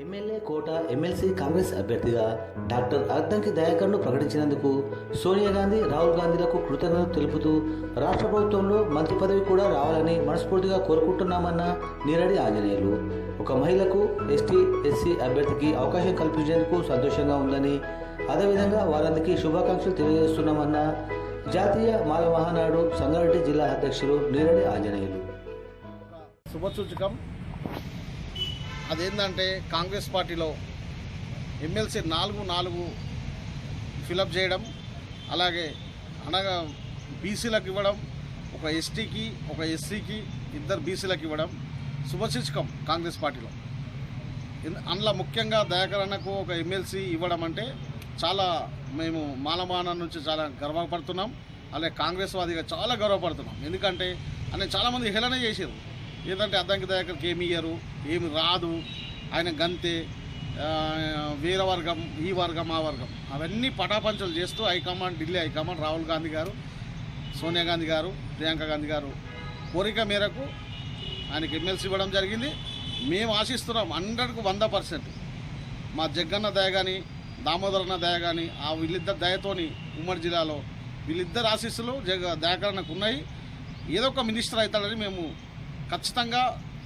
MLA కోట MLC Congress అభ్యర్థిగా doctor అర్థంకి దయాకర్ను ప్రకటించినందుకు సోనియా గాంధీ రాహుల్ గాంధీలకు కృతజ్ఞతలు తెలుపుతూ రాష్ట్ర ప్రభుత్వంలో మంత్రి పదవి కూడా రావాలని మనస్ఫూర్తిగా కోరుకుంటున్నామన్న నీరడి ఆంజనేయులు. ఒక మహిళకు ఎస్టీ ఎస్సీ అభ్యర్థికి అవకాశం కల్పించేందుకు సంతోషంగా ఉందని అదేవిధంగా వారందరికీ శుభాకాంక్షలు తెలియజేస్తున్నామన్న జాతీయ మాల మహానాడు సంగారెడ్డి జిల్లా అధ్యక్షులు నీరడి ఆంజనేయులు. శుభసూచకం. అదేంటంటే కాంగ్రెస్ పార్టీలో ఎమ్మెల్సీ నాలుగు నాలుగు ఫిలప్ చేయడం అలాగే అనగా బీసీలకు ఇవ్వడం ఒక ఎస్టీకి ఒక ఎస్సీకి ఇద్దరు బీసీలకు ఇవ్వడం శుభశిక్షకం కాంగ్రెస్ పార్టీలో. అందులో ముఖ్యంగా దయాకర్ అన్నకు ఒక ఎమ్మెల్సీ ఇవ్వడం అంటే చాలా మేము మాలమాన నుంచి చాలా గర్వపడుతున్నాం అలాగే కాంగ్రెస్ వాదిగా చాలా గర్వపడుతున్నాం. ఎందుకంటే ఆయన చాలామంది హేళన చేసారు ఏంటంటే అద్దంకి దయాకర్కి ఏమి ఇయ్యరు ఏమి రాదు ఆయన గంతే ఆ, వేరే వర్గం ఈ వర్గం ఆ వర్గం. అవన్నీ పటాపంచలు చేస్తూ high command Delhi high command Rahul Gandhi గారు సోనియా గాంధీ గారు ప్రియాంక గాంధీ గారు కోరిక మేరకు ఆయనకి ఎమ్మెల్సీ ఇవ్వడం జరిగింది. మేము ఆశిస్తున్నాం హండ్రెడ్కు వంద పర్సెంట్. మా జగ్గన్న దయ కానీ దామోదరన్న దయ కానీ ఆ వీళ్ళిద్దరు దయతోని ఉమ్మడి జిల్లాలో వీళ్ళిద్దరు ఆశీస్సులు జగ దయాకరణకు ఉన్నాయి. ఏదో ఒక మినిస్టర్ అవుతాడని మేము ఖచ్చితంగా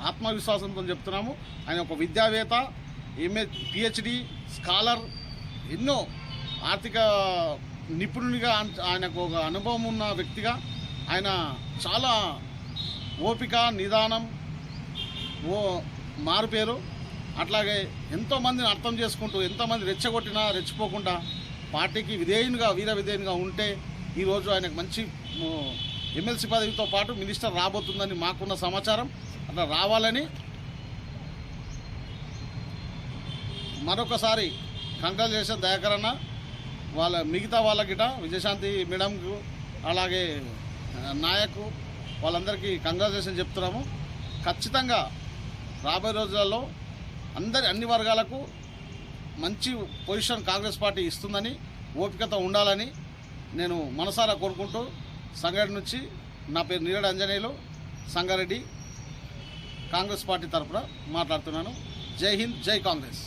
ఆత్మవిశ్వాసంతో చెప్తున్నాము. ఆయన ఒక విద్యావేత్త ఎంఏ పిహెచ్డి స్కాలర్ ఎన్నో ఆర్థిక నిపుణునిగా ఆయనకు ఒక అనుభవం ఉన్న వ్యక్తిగా ఆయన చాలా ఓపిక నిదానం ఓ మారుపేరు. అట్లాగే ఎంతోమందిని అర్థం చేసుకుంటూ ఎంతోమంది రెచ్చగొట్టినా రెచ్చిపోకుండా పార్టీకి విధేయునిగా వీర విధేయునిగా ఉంటే ఈరోజు ఆయనకు మంచి ఎమ్మెల్సీ పదవితో పాటు మినిస్టర్ రాబోతుందని మాకున్న సమాచారం. అట్లా రావాలని మరొకసారి కంగ్రాచులేషన్ దయాకరణ వాళ్ళ మిగతా వాళ్ళ గిట విజయశాంతి మేడంకు అలాగే నాయకు వాళ్ళందరికీ కంగ్రాచులేషన్ చెప్తున్నాము. ఖచ్చితంగా రాబోయే రోజులలో అందరి అన్ని వర్గాలకు మంచి పొజిషన్ కాంగ్రెస్ పార్టీ ఇస్తుందని ఓపికతో ఉండాలని నేను మనసారా కోరుకుంటూ సంగారెడ్డి నుంచి నా పేరు నీరడ్ అంజనేయులు సంగారెడ్డి కాంగ్రెస్ పార్టీ తరఫున మాట్లాడుతున్నాను. జై హింద్ జై కాంగ్రెస్.